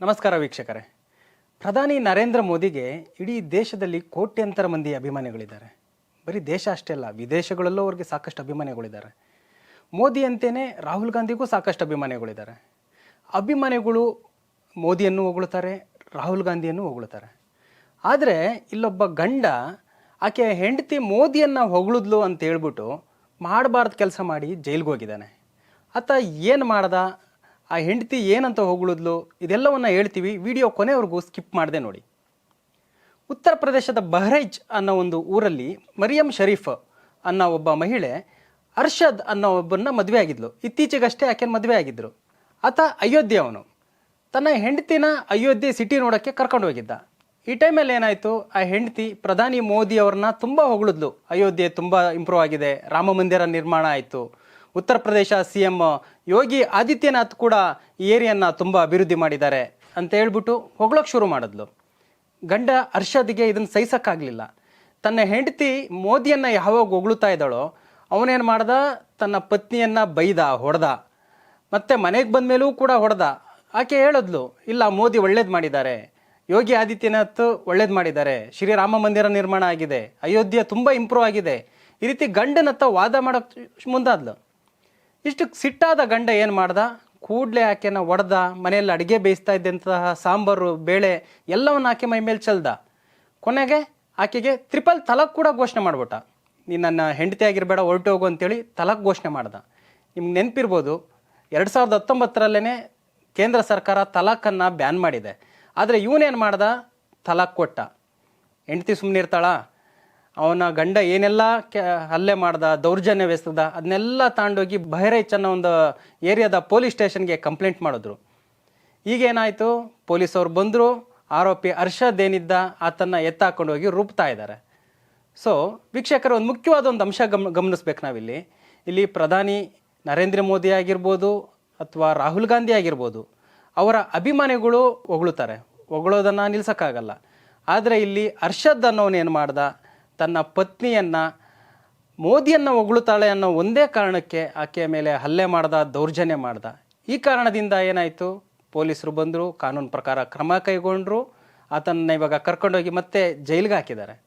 ನಮಸ್ಕಾರ ವೀಕ್ಷಕರೇ. ಪ್ರಧಾನಿ ನರೇಂದ್ರ ಮೋದಿಗೆ ಇಡೀ ದೇಶದಲ್ಲಿ ಕೋಟ್ಯಂತರ ಮಂದಿ ಅಭಿಮಾನಿಗಳಿದ್ದಾರೆ. ಬರೀ ದೇಶ ಅಷ್ಟೇ ಅಲ್ಲ, ವಿದೇಶಗಳಲ್ಲೂ ಅವ್ರಿಗೆ ಸಾಕಷ್ಟು ಅಭಿಮಾನಿಗಳಿದ್ದಾರೆ. ಮೋದಿ ಅಂತೇನೆ ರಾಹುಲ್ ಗಾಂಧಿಗೂ ಸಾಕಷ್ಟು ಅಭಿಮಾನಿಗಳಿದ್ದಾರೆ. ಅಭಿಮಾನಿಗಳು ಮೋದಿಯನ್ನು ಹೊಗಳುತ್ತಾರೆ ರಾಹುಲ್ ಗಾಂಧಿಯನ್ನು ಹೊಗಳುತ್ತಾರೆ ಆದರೆ ಇಲ್ಲೊಬ್ಬ ಗಂಡ, ಆಕೆ ಹೆಂಡತಿ ಮೋದಿಯನ್ನು ಹೊಗಳಿದ್ಲು ಅಂತ ಹೇಳ್ಬಿಟ್ಟು ಮಾಡಬಾರ್ದು ಕೆಲಸ ಮಾಡಿ ಜೈಲಿಗೆ ಹೋಗಿದ್ದಾನೆ ಆತ ಏನು ಮಾಡ್ದ? ಆ ಹೆಂಡತಿ ಏನಂತ ಹೊಗಳಿದ್ಲು? ಇದೆಲ್ಲವನ್ನು ಹೇಳ್ತೀವಿ. ವಿಡಿಯೋ ಕೊನೆವರೆಗೂ ಸ್ಕಿಪ್ ಮಾಡದೆ ನೋಡಿ. ಉತ್ತರ ಪ್ರದೇಶದ ಬಹ್ರೈಜ್ ಅನ್ನೋ ಒಂದು ಊರಲ್ಲಿ ಮರಿಯಂ ಶರೀಫ್ ಅನ್ನೋ ಒಬ್ಬ ಮಹಿಳೆ ಅರ್ಷದ್ ಅನ್ನೋ ಒಬ್ಬನ್ನ ಮದುವೆ ಆಗಿದ್ಲು. ಇತ್ತೀಚೆಗಷ್ಟೇ ಆಕೆ ಮದುವೆ ಆಗಿದ್ರು. ಆತ ಅಯೋಧ್ಯೆ ಅವನು. ತನ್ನ ಹೆಂಡತಿನ ಅಯೋಧ್ಯೆ ಸಿಟಿ ನೋಡೋಕ್ಕೆ ಕರ್ಕೊಂಡು ಹೋಗಿದ್ದ. ಈ ಟೈಮಲ್ಲಿ ಏನಾಯಿತು? ಆ ಹೆಂಡತಿ ಪ್ರಧಾನಿ ಮೋದಿ ಅವ್ರನ್ನ ತುಂಬ ಹೊಗಳಿದ್ಲು. ಅಯೋಧ್ಯೆ ತುಂಬ ಇಂಪ್ರೂವ್ ಆಗಿದೆ. ರಾಮ ಮಂದಿರ ನಿರ್ಮಾಣ ಆಯಿತು. ಉತ್ತರ ಪ್ರದೇಶ ಸಿ ಎಂ ಯೋಗಿ ಆದಿತ್ಯನಾಥ್ ಕೂಡ ಈ ಏರಿಯನ್ನ ತುಂಬ ಅಭಿವೃದ್ಧಿ ಮಾಡಿದ್ದಾರೆ ಅಂತ ಹೇಳ್ಬಿಟ್ಟು ಹೊಗಳೋಕೆ ಶುರು ಮಾಡಿದ್ಲು. ಗಂಡ ಅರ್ಷದ್ಗೆ ಇದನ್ನು ಸಹಿಸೋಕ್ಕಾಗಲಿಲ್ಲ. ತನ್ನ ಹೆಂಡತಿ ಮೋದಿಯನ್ನ ಯಾವಾಗ ಹೊಗಳುತ್ತಾ ಇದ್ದಾಳೋ, ಅವನೇನು ಮಾಡ್ದ? ತನ್ನ ಪತ್ನಿಯನ್ನ ಬೈದ, ಹೊಡೆದ. ಮತ್ತೆ ಮನೆಗೆ ಬಂದ ಮೇಲೂ ಕೂಡ ಹೊಡೆದ. ಆಕೆ ಹೇಳಿದ್ಲು, ಇಲ್ಲ, ಮೋದಿ ಒಳ್ಳೇದು ಮಾಡಿದ್ದಾರೆ. ಯೋಗಿ ಆದಿತ್ಯನಾಥ್ ಒಳ್ಳೇದು ಮಾಡಿದ್ದಾರೆ. ಶ್ರೀರಾಮ ಮಂದಿರ ನಿರ್ಮಾಣ ಆಗಿದೆ. ಅಯೋಧ್ಯೆ ತುಂಬ ಇಂಪ್ರೂವ್ ಆಗಿದೆ. ಈ ರೀತಿ ಗಂಡನತ್ತ ವಾದ ಮಾಡೋಕ್ಕೆ ಮುಂದಾದ್ಲು. ಇಷ್ಟು ಸಿಟ್ಟಾದ ಗಂಡ ಏನು ಮಾಡ್ದ? ಕೂಡಲೇ ಆಕೆನ ಒಡೆದ, ಮನೆಯಲ್ಲಿ ಅಡುಗೆ ಬೇಯಿಸ್ತಾ ಇದ್ದಂತಹ ಸಾಂಬಾರು, ಬೇಳೆ ಎಲ್ಲವನ್ನು ಆಕೆ ಮೈ ಮೇಲೆ ಚೆಲ್ದ. ಕೊನೆಗೆ ಆಕೆಗೆ ತ್ರಿಪಲ್ ತಲಕ್ ಕೂಡ ಘೋಷಣೆ ಮಾಡ್ಬಿಟ್ಟ. ನೀನು ನನ್ನ ಹೆಂಡತಿ ಆಗಿರಬೇಡ, ಹೊರಟು ಹೋಗು ಅಂತೇಳಿ ತಲಕ್ ಘೋಷಣೆ ಮಾಡ್ದ. ನಿಮ್ಗೆ ನೆನಪಿರ್ಬೋದು, ಎರಡು ಸಾವಿರದ ಹತ್ತೊಂಬತ್ತರಲ್ಲೇ ಕೇಂದ್ರ ಸರ್ಕಾರ ತಲಾಖನ್ನು ಬ್ಯಾನ್ ಮಾಡಿದೆ. ಆದರೆ ಇವನೇನು ಮಾಡ್ದ? ತಲಾಖ್ ಕೊಟ್ಟ. ಹೆಂಡತಿ ಸುಮ್ಮನೆ ಇರ್ತಾಳ ಅವನ ಗಂಡ ಏನೆಲ್ಲ ಕೆ, ಹಲ್ಲೆ ಮಾಡ್ದ ದೌರ್ಜನ್ಯವೆಸದ ಅದನ್ನೆಲ್ಲ ತಾಂಡೋಗಿ ಬಹರೈಚ್ ಅನ್ನೋ ಒಂದು ಏರಿಯಾದ ಪೊಲೀಸ್ ಸ್ಟೇಷನ್ಗೆ ಕಂಪ್ಲೇಂಟ್ ಮಾಡಿದ್ರು. ಈಗೇನಾಯಿತು ಪೊಲೀಸವ್ರು ಬಂದರು, ಆರೋಪಿ ಅರ್ಷದ್ ಏನಿದ್ದ, ಆತನ್ನ ಎತ್ತಾಕೊಂಡು ಹೋಗಿ ರೂಪ್ತಾ ಇದ್ದಾರೆ ಸೊ ವೀಕ್ಷಕರು, ಒಂದು ಮುಖ್ಯವಾದ ಒಂದು ಅಂಶ ಗಮ್, ಗಮನಿಸ್ಬೇಕು ನಾವಿಲ್ಲಿ. ಇಲ್ಲಿ ಪ್ರಧಾನಿ ನರೇಂದ್ರ ಮೋದಿ ಆಗಿರ್ಬೋದು ಅಥವಾ ರಾಹುಲ್ ಗಾಂಧಿ ಆಗಿರ್ಬೋದು, ಅವರ ಅಭಿಮಾನಿಗಳು ಹೊಗಳುತ್ತಾರೆ. ಹೊಗಳೋದನ್ನು ನಿಲ್ಸೋಕ್ಕಾಗಲ್ಲ. ಆದರೆ ಇಲ್ಲಿ ಅರ್ಷದ್ ಅನ್ನೋನು ಏನು ಮಾಡ್ದ? ತನ್ನ ಪತ್ನಿಯನ್ನು ಮೋದಿಯನ್ನು ಹೊಗಳುತ್ತಾಳೆ ಅನ್ನೋ ಒಂದೇ ಕಾರಣಕ್ಕೆ ಆಕೆಯ ಮೇಲೆ ಹಲ್ಲೆ ಮಾಡ್ದ, ದೌರ್ಜನ್ಯ ಮಾಡ್ದ. ಈ ಕಾರಣದಿಂದ ಏನಾಯಿತು? ಪೊಲೀಸರು ಬಂದರು, ಕಾನೂನು ಪ್ರಕಾರ ಕ್ರಮ ಕೈಗೊಂಡರು. ಆತನ ಇವಾಗ ಕರ್ಕೊಂಡೋಗಿ ಮತ್ತೆ ಜೈಲಿಗೆ ಹಾಕಿದ್ದಾರೆ.